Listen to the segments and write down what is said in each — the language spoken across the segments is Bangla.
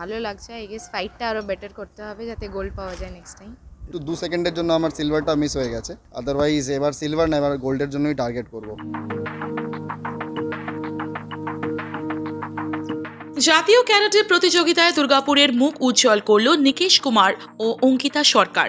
ভালো লাগছে আই গেস ফাইটটা আরও বেটার করতে হবে যাতে গোল্ড পাওয়া যায় নেক্সট টাইম একটু দু সেকেন্ডের জন্য আমার সিলভারটা মিস হয়ে গেছে। আদারওয়াইজ এবার সিলভার না এবার গোল্ডের জন্যই টার্গেট করব। জাতীয় ক্যারাটে প্রতিযোগিতায় দুর্গাপুরের মুখ উজ্জ্বল করল নিকেশ কুমার ও অঙ্কিতা সরকার।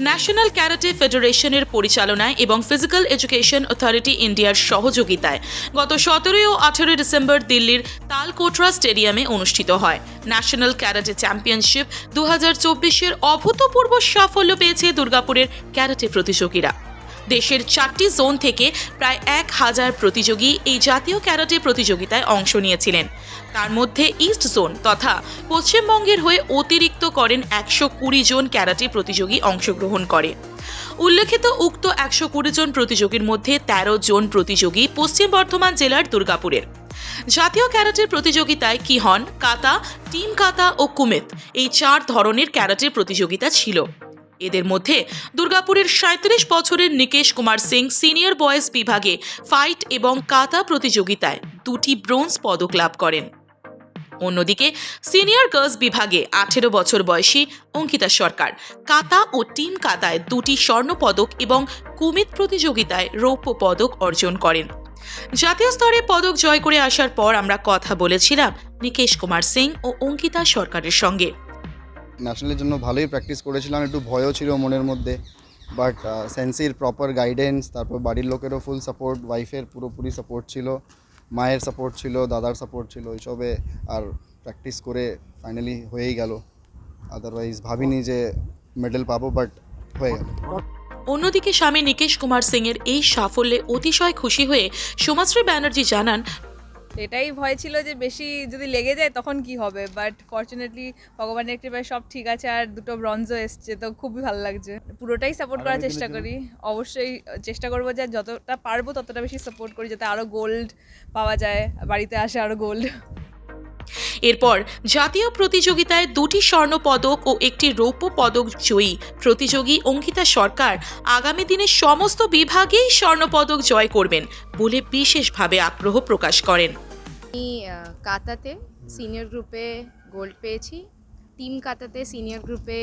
ন্যাশনাল ক্যারাটে ফেডারেশনের পরিচালনায় এবং ফিজিক্যাল এডুকেশন অথরিটি ইন্ডিয়ার সহযোগিতায় গত সতেরোই ও আঠেরোই ডিসেম্বর দিল্লির তালকোটরা স্টেডিয়ামে অনুষ্ঠিত হয়। ন্যাশনাল ক্যারাটে চ্যাম্পিয়নশিপ দু হাজার চব্বিশের অভূতপূর্ব সাফল্য পেয়েছে দুর্গাপুরের ক্যারাটে প্রতিযোগীরা। দেশের চারটি জোন থেকে প্রায় এক হাজার প্রতিযোগী এই জাতীয় ক্যারাটে প্রতিযোগিতায় অংশ নিয়েছিলেন। তার মধ্যে ইস্ট জোন তথা পশ্চিমবঙ্গের হয়ে অতিরিক্ত করেন একশো কুড়ি জন ক্যারাটে প্রতিযোগী অংশগ্রহণ করে। উল্লেখিত উক্ত একশো কুড়ি জন প্রতিযোগীর মধ্যে ১৩ জন প্রতিযোগী পশ্চিম বর্ধমান জেলার দুর্গাপুরের। জাতীয় ক্যারাটের প্রতিযোগিতায় কিহন, কাতা, টিম কাতা ও কুমেত এই চার ধরনের ক্যারাটের প্রতিযোগিতা ছিল। এদের মধ্যে দুর্গাপুরের সাঁত্রিশ বছরের নিকেশ কুমার সিং সিনিয়র বয়েজ বিভাগে ফাইট এবং কাতা প্রতিযোগিতায় দুটি ব্রোঞ্জ পদক লাভ করেন। অন্যদিকে সিনিয়র গার্লস বিভাগে আঠেরো বছর বয়সী অঙ্কিতা সরকার কাতা ও টিম কাতায় দুটি স্বর্ণ পদক এবং কুমিত প্রতিযোগিতায় রৌপ্য পদক অর্জন করেন। জাতীয় স্তরে পদক জয় করে আসার পর আমরা কথা বলেছিলাম নিকেশ কুমার সিং ও অঙ্কিতা সরকারের সঙ্গে। ন্যাশনালের জন্য ভালোই প্র্যাকটিস করেছিলাম, একটু ভয়ও ছিল মনের মধ্যে। বাট সেন্সির প্রপার গাইডেন্স তারপর বাড়ির লোকেরও ফুল সাপোর্ট ওয়াইফের পুরোপুরি সাপোর্ট ছিল, মায়ের সাপোর্ট ছিল, দাদার সাপোর্ট ছিল, এইসবে আর প্র্যাকটিস করে ফাইনালি হয়েই গেল। আদারওয়াইজ ভাবিনি যে মেডেল পাবো বাট হয়ে গেল। অন্যদিকে স্বামী নিকেশ কুমার সিং এর এই সাফল্যে অতিশয় খুশি হয়ে সোমাশ্রী ব্যানার্জি জানান এটাই ভয় ছিল যে বেশি যদি লেগে যায় তখন কি হবে? বাট ফর্চুনেটলি ভগবানের কৃপায় সব ঠিক আছে আর দুটো ব্রঞ্জও এসছে তো খুবই ভালো লাগছে। পুরোটাই সাপোর্ট করার চেষ্টা করি। অবশ্যই চেষ্টা করব যে যতটা পারব ততটা বেশি সাপোর্ট করি যাতে আরও গোল্ড পাওয়া যায় বাড়িতে আসে আরও গোল্ড এরপর জাতীয় প্রতিযোগিতায় দুটি স্বর্ণ পদক ও একটি রৌপ্য পদক জয়ী প্রতিযোগী অঙ্কিতা সরকার আগামী দিনে সমস্ত বিভাগেই স্বর্ণ পদক জয় করবেন বলে বিশেষভাবে আগ্রহ প্রকাশ করেন। আমি কাতাতে সিনিয়র গ্রুপে গোল্ড পেয়েছি টিম কাতাতে সিনিয়র গ্রুপে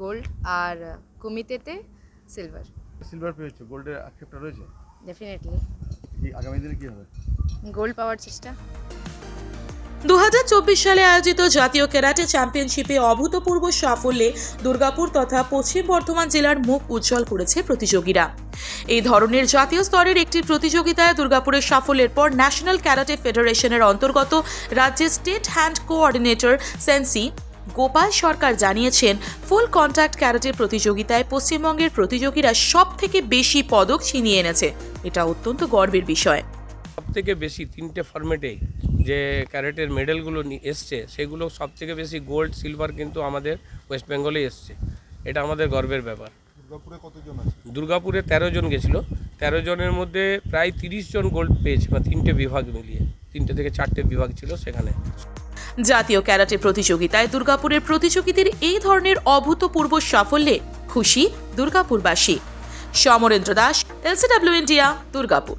গোল্ড আর কমিতেতে সিলভার সিলভার পেয়েছ গোল্ডের আক্ষেপটা রয়েছে? ডেফিনেটলি আগামী দিনে কি হবে? গোল্ড পাওয়ার চেষ্টা। দু হাজার চব্বিশ সালে আয়োজিত জাতীয় ক্যারাটে চ্যাম্পিয়নশিপে অভূতপূর্ব সাফল্যে দুর্গাপুর তথা পশ্চিম বর্ধমান জেলার মুখ উজ্জ্বল করেছে প্রতিযোগীরা। এই ধরনের জাতীয় স্তরের একটি প্রতিযোগিতায় দুর্গাপুরের সাফল্যের পর ন্যাশনাল ক্যারাটে ফেডারেশনের অন্তর্গত রাজ্যের state hand coordinator sensei Gopal Sarkar জানিয়েছেন, ফুল কন্ট্যাক্ট ক্যারাটে প্রতিযোগিতায় পশ্চিমবঙ্গের প্রতিযোগীরা সব থেকে বেশি পদক ছিনিয়ে এনেছে। এটা অত্যন্ত গর্বের বিষয়। সব থেকে বেশি তিনটে ফরম্যাটে যে ক্যারেটের মেডেলগুলো এসছে সেগুলো সব থেকে বেশি গোল্ড সিলভার কিন্তু আমাদের ওয়েস্ট বেঙ্গলে এসছে। এটা আমাদের গর্বের ব্যাপার। দুর্গাপুরে কতজন আছে? দুর্গাপুরে তেরো জন গেছিল। তেরো জনের মধ্যে প্রায় তিরিশ জন গোল্ড পেয়েছে বা তিনটে বিভাগ মিলিয়ে। তিনটে থেকে চারটে বিভাগ ছিল সেখানে। জাতীয় ক্যারাটে প্রতিযোগিতায় দুর্গাপুরের প্রতিযোগীদের এই ধরনের অভূতপূর্ব সাফল্যে খুশি দুর্গাপুরবাসী। Samarendra Das LCW India Durgapur.